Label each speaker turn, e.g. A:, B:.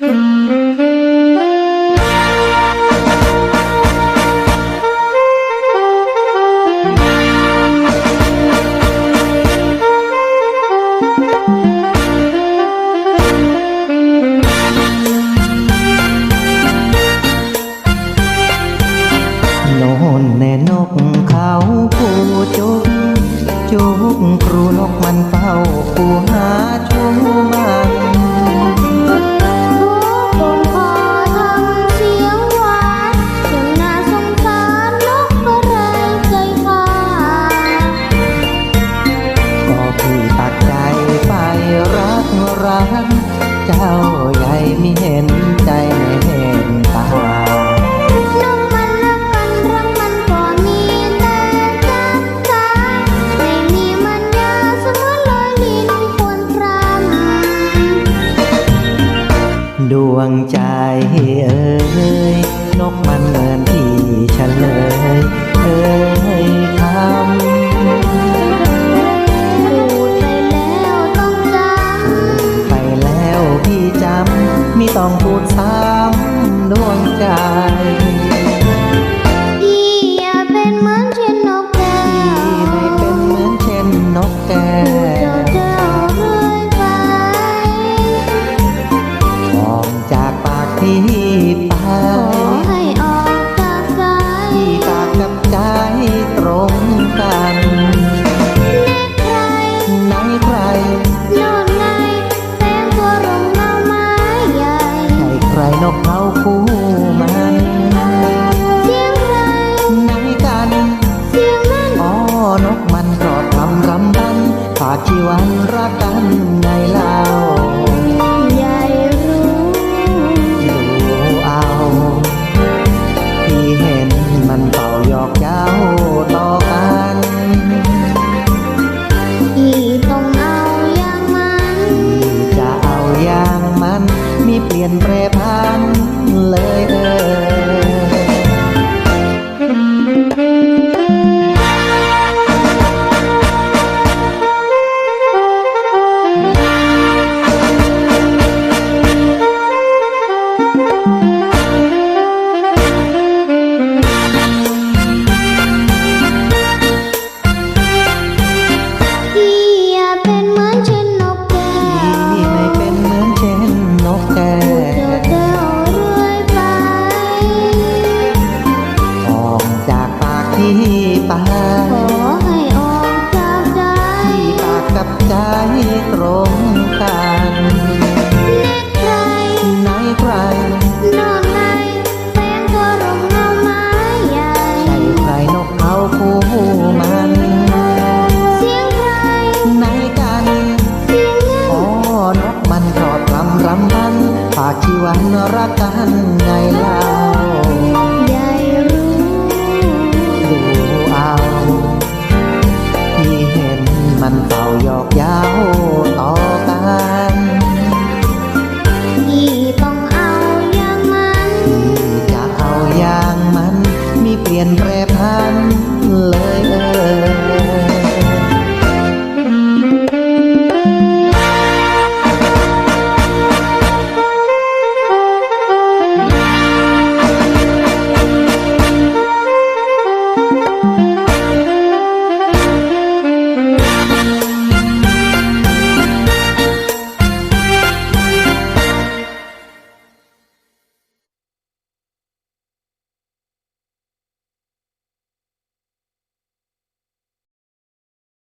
A: น่นแน่นกเขาผู้จุกจุกครูนกมันเฝ้าผู้หาชูมัน
B: เจ้า
A: ใหญ่มีเห็นใจไม่เห็นตา
B: นกมันรักกันรักมันก็มีแต่จักจ้าไม่มีมันยาเสมอลยลิ้นควรพรำ
A: ดวงใจเอ้ยนกมัน ใจ
B: พี่อย่าเป็นเหมือนเช่นนกแก้
A: พี่ไม่เป็นเหมือนเช่นนกแก้
B: พูดเจ้าวเจ้าเรื่อยไป
A: ออกจากปากพี่ไป
B: ขอให้ออกจากใจ
A: พี่ปากกับใจตรงกัน
B: ใคร
A: ไหนใคร
B: น่นไงแสงตัวลงเงาไม้ใหญ่
A: ใช่ใครนกเขาคู่ กชีวันรักกันไงเล่า
B: ใหญ่รู้
A: ดูเอาพี่เห็นมันเป่าหยอกเย้าต่อกัน
B: พี่ต้องเอาอย่างมัน
A: พี่จะเอาอย่างมัน มีเปลี่ยนแปรพันา
B: ก
A: พี่ไป
B: ขอให้ออกจากใจ
A: พี่ปากกับใจตรงกัน
B: ใคร
A: ไหนใคร
B: โน่นไงแสงตัวลงเงาไม้ใหญ่
A: ใช่ใครนกเขาคู่มัน
B: เสียงใคร
A: ไหนกัน
B: เสียงนั้น
A: อ๋อนกมันชอบรำรำพันฝากชีวันรักกันไงเล่า